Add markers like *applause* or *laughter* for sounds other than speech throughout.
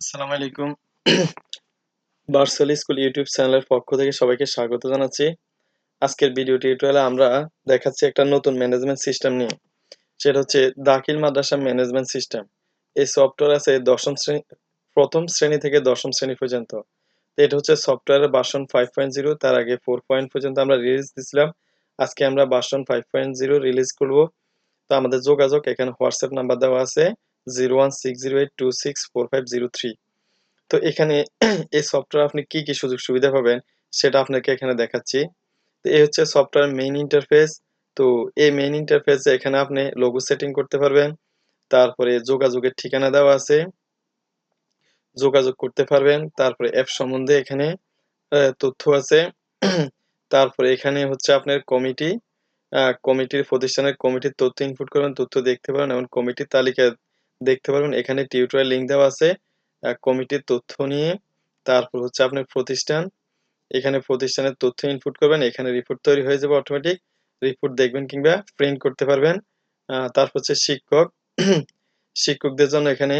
আসসালামু আলাইকুম। বার্সেল school YouTube চ্যানেলের পক্ষ থেকে সবাইকে স্বাগত জানাচ্ছি। আজকের ভিডিও টিউটোরিয়ালে আমরা দেখাচ্ছি একটা নতুন ম্যানেজমেন্ট সিস্টেম নিয়ে। সেটা হচ্ছে দাখিল মাদ্রাসা ম্যানেজমেন্ট সিস্টেম। এই সফটওয়্যার আছে দশম শ্রেণি, প্রথম শ্রেণি থেকে দশম শ্রেণি পর্যন্ত। এটা হচ্ছে সফটওয়্যারের বাসন ফাইভ পয়েন্ট জিরো তার আগে ফোর পয়েন্ট পর্যন্ত আমরা রিলিজ দিছিলাম। আজকে আমরা বাসন ফাইভ পয়েন্ট জিরো রিলিজ করব। তো আমাদের যোগাযোগ এখানে হোয়াটসঅ্যাপ নাম্বার দেওয়া আছে। Zero one six zero eight two six four five zero three. তো এখানে *clears throat* এই সফটওয়্যার আপনি কি কি সুযোগ সুবিধা পাবেন, সেটা আপনাকে এখানে দেখাচ্ছি। তো এই হচ্ছে সফটওয়্যার মেইন ইন্টারফেস তো এই মেইন ইন্টারফেসে এখানে আপনি লোগো সেটিং করতে পারবেন। তারপরে যোগাযোগের ঠিকানা দেওয়া আছে। যোগাযোগ করতে পারবেন। তারপরে অ্যাপ সম্বন্ধে এখানে তথ্য আছে। *clears throat* তারপরে এখানে হচ্ছে আপনার কমিটি কমিটির প্রতিষ্ঠানের কমিটির তথ্য ইনপুট করবেন, তথ্য দেখতে পারেন এবং কমিটির তালিকা দেখতে পারবেন, এখানে টিউটোরিয়াল লিঙ্ক দেওয়া আছে কমিটির তথ্য নিয়ে, তারপর হচ্ছে আপনার প্রতিষ্ঠান, এখানে প্রতিষ্ঠানের তথ্য ইনপুট করবেন, এখানে রিপোর্ট তৈরি হয়ে যাবে অটোমেটিক রিপোর্ট দেখবেন কিংবা প্রিন্ট করতে পারবেন তারপর হচ্ছে শিক্ষক, *clears throat* শিক্ষকদের জন্য এখানে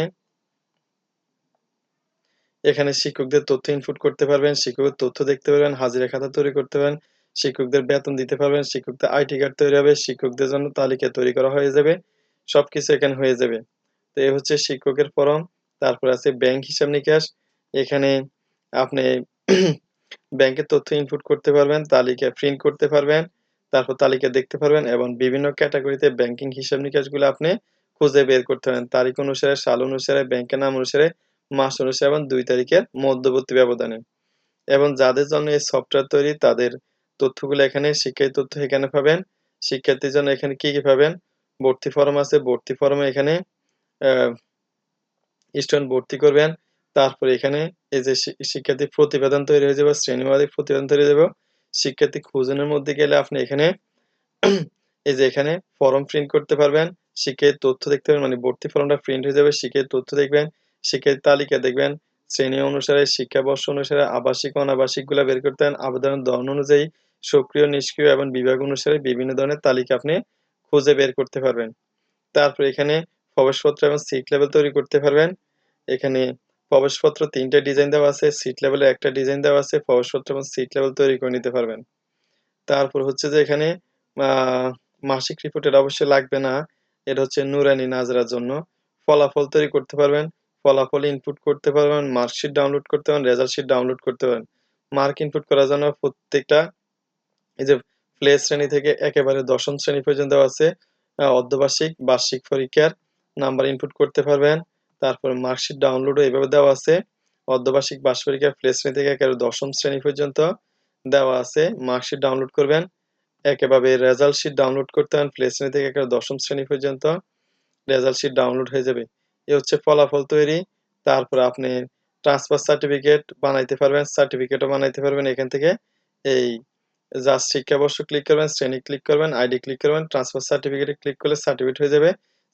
এখানে শিক্ষকদের তথ্য ইনপুট করতে পারবেন, শিক্ষকের তথ্য দেখতে পারবেন, হাজিরা খাতা তৈরি করতে পারবেন, শিক্ষকদের বেতন দিতে পারবেন, শিক্ষকদের আইটি কার্ড তৈরি হবে, শিক্ষকদের জন্য তালিকা তৈরি করা হয়ে যাবে, সবকিছু এখানে হয়ে যাবে। তো এই হচ্ছে শিক্ষকের ফরম, তারপর আছে ব্যাংক হিসাব নিকাশ। এখানে আপনি *clears throat* ব্যাংকের তথ্য ইনপুট করতে পারবেন, তালিকা প্রিন্ট করতে পারবেন, তারপর তালিকা দেখতে পারবেন এবং বিভিন্ন ক্যাটাগরিতে ব্যাংকিং হিসাব নিকাশগুলো আপনি খুঁজে বের করতে পারেন। তারিখ অনুসারে, সাল অনুসারে ব্যাংকের নাম অনুসারে, মাস অনুসারে এবং দুই তারিখের মধ্যবর্তী ব্যবধানে। এবং যাদের জন্য এই সফটওয়্যার তৈরি, তাদের তথ্যগুলো এখানে শিক্ষার্থী তথ্য এখানে পাবেন। শিক্ষার্থীর জন্য এখানে কি কি পাবেন? ভর্তি ফর্ম আছে, ভর্তি ফর্মে এখানে স্টুডেন্ট ভর্তি করবেন। তারপরে এখানে এই যে শিক্ষার্থী প্রতিবেদন তৈরি হয়ে যাবে, শ্রেণীবাদী প্রতিবেদন তৈরি হয়ে যাবে। শিক্ষার্থী খুঁজনের মধ্যে গেলে আপনি এখানে *clears throat* এই যে এখানে ফর্ম প্রিন্ট করতে পারবেন। শিক্ষার্থীর তথ্য দেখতে পাবেন মানে ভর্তি ফর্মটা প্রিন্ট হয়ে যাবে। শিক্ষার্থীর তথ্য দেখবেন শিক্ষার্থী তালিকা দেখবেন। শ্রেণি অনুসারে, শিক্ষাবর্ষ অনুসারে আবাসিক অনাবাসিকগুলা বের করতে পারেন। আবেদনের ধরন অনুযায়ী সক্রিয়, নিষ্ক্রিয় এবং বিভাগ অনুসারে বিভিন্ন ধরনের তালিকা আপনি খুঁজে বের করতে পারবেন। তারপর এখানে প্রবেশপত্র এবং সিট লেভেল তৈরি করতে পারবেন। এখানে প্রবেশপত্র তিনটা ডিজাইন দেওয়া আছে সিট লেভেলে একটা ডিজাইন দেওয়া আছে, প্রবেশপত্র এবং সিট লেভেল তৈরি করে নিতে পারবেন। তারপর হচ্ছে যে এখানে মাসিক রিপোর্ট এটা অবশ্যই লাগবে না। এটা হচ্ছে নুরানি নাজরার জন্য। ফলাফল তৈরি করতে পারবেন, ফলাফল ইনপুট করতে পারবেন মার্কশিট ডাউনলোড করতে পারেন রেজাল্ট শিট ডাউনলোড করতে পারেন মার্ক ইনপুট করার জন্য প্রত্যেকটা, এই যে প্লে শ্রেণি থেকে একেবারে দশম শ্রেণি পর্যন্ত আছে অর্ধবার্ষিক, বার্ষিক পরীক্ষার নাম্বার ইনপুট করতে পারবেন। তারপর মার্কশিট ডাউনলোডও এভাবে দেওয়া আছে। অর্ধবার্ষিক বার্ষিক পরীক্ষা প্লে শ্রেণি থেকে একেবারে দশম শ্রেণি পর্যন্ত দেওয়া আছে। মার্কশিট ডাউনলোড করবেন। একেবারে রেজাল্ট শিট ডাউনলোড করতে প্লে শ্রেণি থেকে একেবারে দশম শ্রেণি পর্যন্ত রেজাল্ট শিট ডাউনলোড হয়ে যাবে। এ হচ্ছে ফলাফল তৈরি। তারপর আপনি ট্রান্সফার সার্টিফিকেট বানাইতে পারবেন। সার্টিফিকেটও বানাইতে পারবেন এখান থেকে। এই জাস্ট শিক্ষাবর্ষ ক্লিক করবেন, শ্রেণি ক্লিক করবেন আইডি ক্লিক করবেন ট্রান্সফার সার্টিফিকেটে ক্লিক করলে সার্টিফিকেট হয়ে যাবে।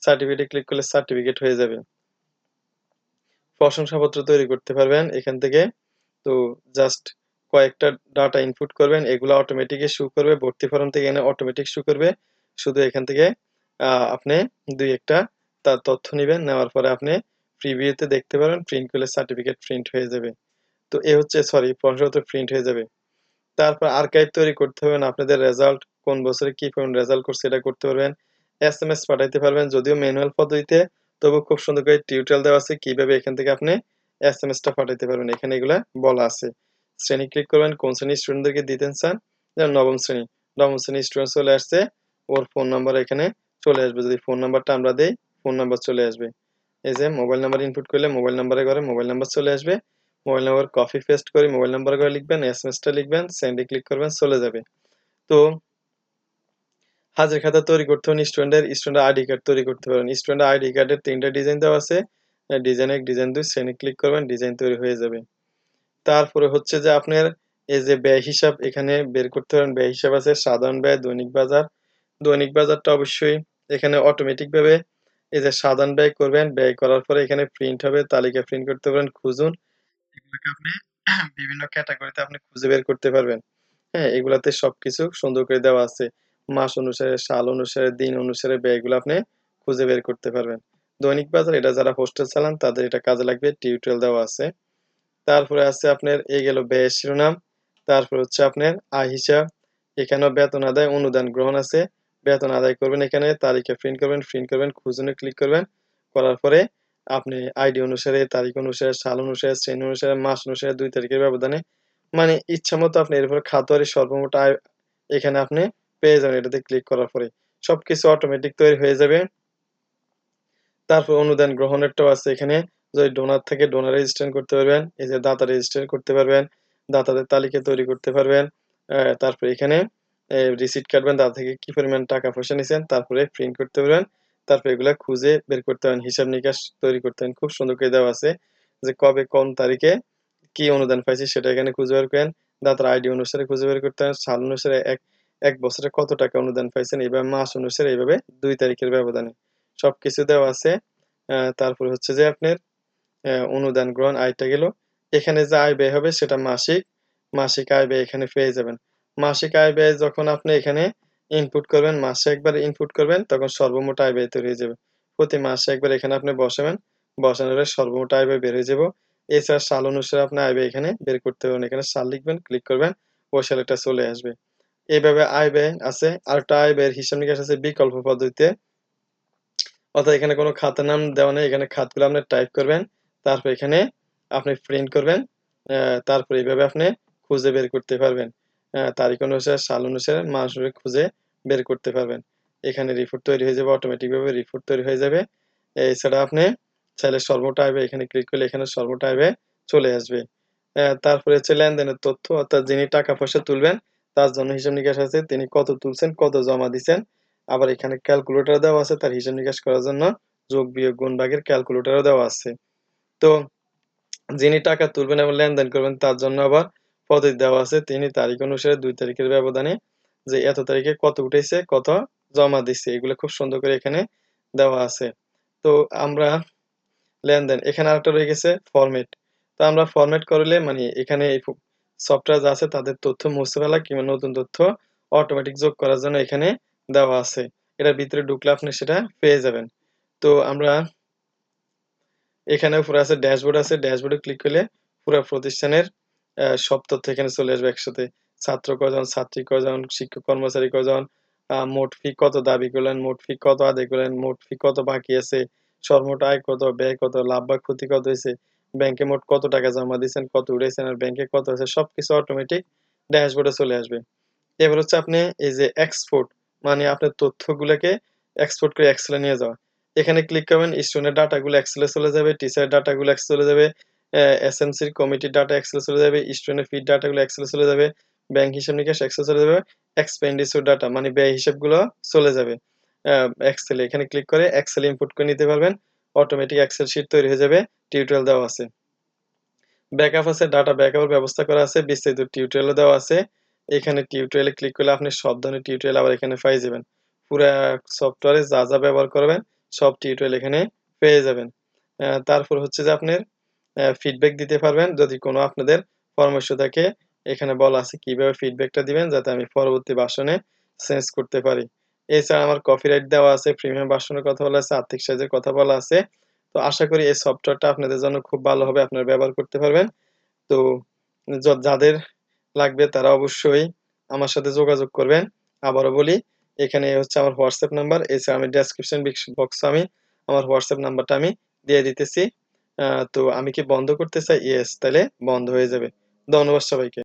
সার্টিফিকেটে ক্লিক করলে সার্টিফিকেট হয়ে যাবে। প্রশংসাপত্র তৈরি করতে পারবেন এখান থেকে। তো জাস্ট কয়েকটা ডাটা ইনপুট করবেন, এগুলো অটোমেটিকই শু করবে, ভর্তি ফর্ম থেকে এনে অটোমেটিক শু করবে। শুধু এখান থেকে আপনি দুই একটা তার তথ্য নেবেন, নেওয়ার পরে আপনি প্রিভিউতে দেখতে পারেন প্রিন্ট করলে সার্টিফিকেট প্রিন্ট হয়ে যাবে। তো এ হচ্ছে সরি প্রশংসাপত্র প্রিন্ট হয়ে যাবে। তারপর আর্কাইভ তৈরি করতে হবে আপনাদের রেজাল্ট কোন বছরে কি কোন রেজাল্ট করছে, এটা করতে পারবেন। এস এম এস পাঠাইতে পারবেন। যদিও ম্যানুয়াল পদ্ধতিতে, তবু খুব সুন্দর করে টিউটোরিয়াল দেওয়া আছে কীভাবে এখান থেকে আপনি এস এম এসটা পাঠাইতে পারবেন। এখানে এগুলা বলা আছে। শ্রেণি ক্লিক করবেন, কোন শ্রেণির স্টুডেন্টদেরকে দিতেন চান? যেমন নবম শ্রেণি। নবম শ্রেণির স্টুডেন্ট চলে আসছে, ওর ফোন নাম্বার এখানে চলে আসবে। যদি ফোন নাম্বারটা আমরা দেই ফোন নাম্বার চলে আসবে। এই যে মোবাইল নাম্বার ইনপুট করলে মোবাইল নাম্বারে করে মোবাইল নাম্বার চলে আসবে। মোবাইল নাম্বার কপি পেস্ট করে মোবাইল নাম্বার করে লিখবেন এস এম এসটা লিখবেন সেন্ডে ক্লিক করবেন, চলে যাবে। তো হাজির খাতা তৈরি করতে হলে স্টুডেন্টের স্টুডেন্ট আইডি কার্ড তৈরি করতে পারেন। স্টুডেন্ট আইডি কার্ডের তিনটা ডিজাইন দেওয়া আছে। ডিজাইন এক ডিজাইন দুই শ্রেণি ক্লিক করবেন ডিজাইন তৈরি হয়ে যাবে। তারপরে হচ্ছে যে আপনার এই যে ব্যয় হিসাব, এখানে বের করতে পারেন। ব্যয় হিসাব আছে সাধারণ ব্যয়, দৈনিক বাজার। দৈনিক বাজারটা অবশ্যই এখানে অটোমেটিক ভাবে এই যে সাধারণ ব্যয় করবেন। ব্যয় করার পরে এখানে প্রিন্ট হবে, তালিকা প্রিন্ট করতে পারেন, খুঁজুন। এগুলোকে আপনি *clears throat* বিভিন্ন ক্যাটাগরিতে আপনি খুঁজে বের করতে পারবেন। হ্যাঁ এগুলাতে সবকিছু সুন্দর করে দেওয়া আছে। মাস অনুসারে, সাল অনুসারে, দিন অনুসারে ব্যয়গুলো আপনি খুঁজে বের করতে পারবেন। দৈনিক বাজার এটা যারা হোস্টেল চালান, তাদের এটা কাজে লাগবে টিউটোরিয়াল দেওয়া আছে। তারপরে আছে আপনার এ গেল ব্যয়ের শিরোনাম। তারপর হচ্ছে আপনার আয় হিসাব এখানেও বেতন আদায়, অনুদান গ্রহণ আছে। বেতন আদায় করবেন এখানে, তারিখে প্রিন্ট করবেন প্রিন্ট করবেন খুঁজনে ক্লিক করবেন। করার পরে আপনি আইডি অনুসারে, তারিখ অনুসারে, সাল অনুসারে, শ্রেণি অনুসারে, মাস অনুসারে, দুই তারিখের ব্যবধানে। মানে ইচ্ছা মতো আপনি এরপর খাতোয়ারি সর্বমোট আয়, এখানে আপনি পেয়ে যাবেন এটাতে ক্লিক করার পরে। সবকিছু অটোমেটিক তৈরি হয়ে যাবে। তারপর অনুদান গ্রহণেরটাও আছে এখানে। যদি ডোনার থেকে ডোনার রেজিস্ট্রেশন করতে পারবেন। এই যে দাতা রেজিস্ট্রেশন করতে পারবেন। দাতাদের তালিকা তৈরি করতে পারবেন। তারপর এখানে রিসিট কাটবেন। দাতা থেকে কি পরিমাণ টাকা পয়সা নিছেন, তারপরে প্রিন্ট করতে পারবেন। তারপর এগুলা খুঁজে বের করতে পারেন, হিসাব নিকাশ তৈরি করতে পারেন। খুব সুন্দর করে দেওয়া আছে যে কবে, কোন তারিখে কি অনুদান পাইছি সেটা এখানে খুঁজে বের করেন। দাতার আইডি অনুসারে খুঁজে বের করতে পারেন। সাল অনুসারে এক এক বছরে কত টাকা অনুদান পাইছেন? এইভাবে মাস অনুসারে এইভাবে দুই তারিখের ব্যবধানে। সবকিছু দেওয়া আছে। তারপর হচ্ছে যে আপনার অনুদান গ্রহণ আয়টা গেল। এখানে যে আয় ব্যয় হবে সেটা মাসিক মাসিক আয় ব্যয় এখানে পেয়ে যাবেন। মাসিক আয় ব্যয় যখন আপনি এখানে ইনপুট করবেন, মাসে একবার ইনপুট করবেন, তখন সর্বমোট আয় ব্যয় তৈরি হয়ে যাবে। প্রতি মাসে একবার এখানে আপনি বসাবেন, বসানোর সর্বমোট আয় ব্যয় বের হয়ে যাব। এছাড়া সাল অনুসারে আপনি আয় ব্যয় এখানে বের করতে পারবেন। এখানে সাল লিখবেন ক্লিক করবেন, ওই সালটা চলে আসবে। এইভাবে আয় ব্যয় আছে, আরেকটা আয় ব্যয়ের হিসাব নিকাশ আছে বিকল্প পদ্ধতিতে। অর্থাৎ এখানে কোনো খাতের নাম দেওয়া নেই, এখানে খাতগুলো আপনি টাইপ করবেন, তারপর এখানে আপনি প্রিন্ট করবেন তারপর এইভাবে আপনি খুঁজে বের করতে পারবেন। তারিখ অনুসারে, সাল অনুসারে, মাস খুঁজে বের করতে পারবেন। এখানে রিপোর্ট তৈরি হয়ে যাবে অটোমেটিকভাবে রিপোর্ট তৈরি হয়ে যাবে। এছাড়া আপনি চাইলে সর্বটা আইবে এখানে ক্লিক করলে এখানে সর্বটা আইবে চলে আসবে। তারপরে হচ্ছে লেনদেনের তথ্য, অর্থাৎ যিনি টাকা পয়সা তুলবেন তার জন্য হিসাব নিকাশ আছে, তিনি কত তুলছেন, কত জমা দিচ্ছেন আবার এখানে ক্যালকুলেটর দেওয়া আছে, তার হিসাব নিকাশ করার জন্য যোগ বিয়োগ গুণ ভাগের ক্যালকুলেটরও দেওয়া আছে। তো যিনি টাকা তুলবেন এবং লেনদেন করবেন, তার জন্য আবার পদ্ধতি দেওয়া আছে, তিনি তারিখ অনুসারে দুই তারিখের ব্যবধানে যে এত তারিখে কত উঠেছে, কত জমা দিচ্ছে এগুলো খুব সুন্দর করে এখানে দেওয়া আছে। তো আমরা লেনদেন, এখানে আরেকটা রয়ে গেছে ফরম্যাট তো আমরা ফরম্যাট করলে মানে এখানে সফটওয়্যার আছে তাদের তথ্য মুছে ফেলা কিংবা নতুন তথ্য অটোমেটিক যোগ করার জন্য এখানে দেওয়া আছে। এটার ভিতরে ঢুকলে আপনি সেটা পেয়ে যাবেন। তো আমরা এখানে উপরে আছে, ড্যাশবোর্ড আছে। ড্যাশবোর্ডে ক্লিক করলে পুরো প্রতিষ্ঠানের সব তথ্য এখানে চলে আসবে একসাথে। ছাত্র কজন ছাত্রী কজন শিক্ষক কর্মচারী কজন মোট ফি কত দাবি করলেন, মোট ফি কত আদায় করলেন, মোট ফি কত বাকি আছে, সর্বমোট আয় কত, ব্যয় কত, লাভ বা ক্ষতি কত হয়েছে ব্যাংকে মোট কত টাকা জমা দিয়েছেন, কত উঠেছেন আর ব্যাংকে কত আছে, সবকিছু অটোমেটিক ড্যাশবোর্ডে চলে আসবে। এবার হচ্ছে আপনি এই যে এক্সপোর্ট মানে আপনার তথ্যগুলোকে এক্সপোর্ট করে এক্সেলে নিয়ে যাওয়া। এখানে ক্লিক করবেন স্টুডেন্টের ডাটাগুলো এক্সেলে চলে যাবে টিচারের ডাটাগুলো এক্সেলে চলে যাবে এসএমসির কমিটির ডাটা এক্সেলে চলে যাবে স্টুডেন্টের ফিড ডাটাগুলো এক্সেলে চলে যাবে ব্যাংক হিসাব নিকাশ এক্সেলে চলে যাবে এক্সপেন্ডিচার ডাটা মানে ব্যয় হিসাবগুলো চলে যাবে। এক্সেলে এখানে ক্লিক করে এক্সেল ইনপুট করে নিতে পারবেন। অটোমেটিক এক্সেল শিট তৈরি হয়ে যাবে টিউটোরিয়াল দেওয়া আছে। ব্যাকআপ আছে ডাটা ব্যাকআপের ব্যবস্থা করা আছে, বিস্তারিত টিউটোরিয়াল দেওয়া আছে। এখানে টিউটোরিয়ালে ক্লিক করলে আপনি সব ধরনের টিউটোরিয়াল আবার এখানে পাই যাবেন। পুরো সফটওয়্যারে যা যা ব্যবহার করবেন, সব টিউটোরিয়াল এখানে পেয়ে যাবেন। তারপর হচ্ছে যে আপনার ফিডব্যাক দিতে পারবেন। যদি কোনো আপনাদের পরামর্শ থাকে, এখানে বলা আছে কীভাবে ফিডব্যাকটা দিবেন, যাতে আমি পরবর্তী ভাষণে চেঞ্জ করতে পারি। এছাড়া আমার কপিরাইট দেওয়া আছে প্রিমিয়াম ভাষণের কথা বলা আছে, আর্থিক সাহায্যের কথা বলা আছে। তো আশা করি এই সফটওয়্যারটা আপনাদের জন্য খুব ভালো হবে, আপনারা ব্যবহার করতে পারবেন। তো যাদের লাগবে তারা অবশ্যই আমার সাথে যোগাযোগ করবেন। আবারও বলি, এখানে হচ্ছে আমার হোয়াটসঅ্যাপ নাম্বার এছাড়া আমি ডেসক্রিপশন বক্সে আমি, আমার হোয়াটসঅ্যাপ নাম্বারটা আমি দিয়ে দিতেছি। তো আমি কি বন্ধ করতে চাই? ইয়েস তাহলে বন্ধ হয়ে যাবে। ধন্যবাদ সবাইকে।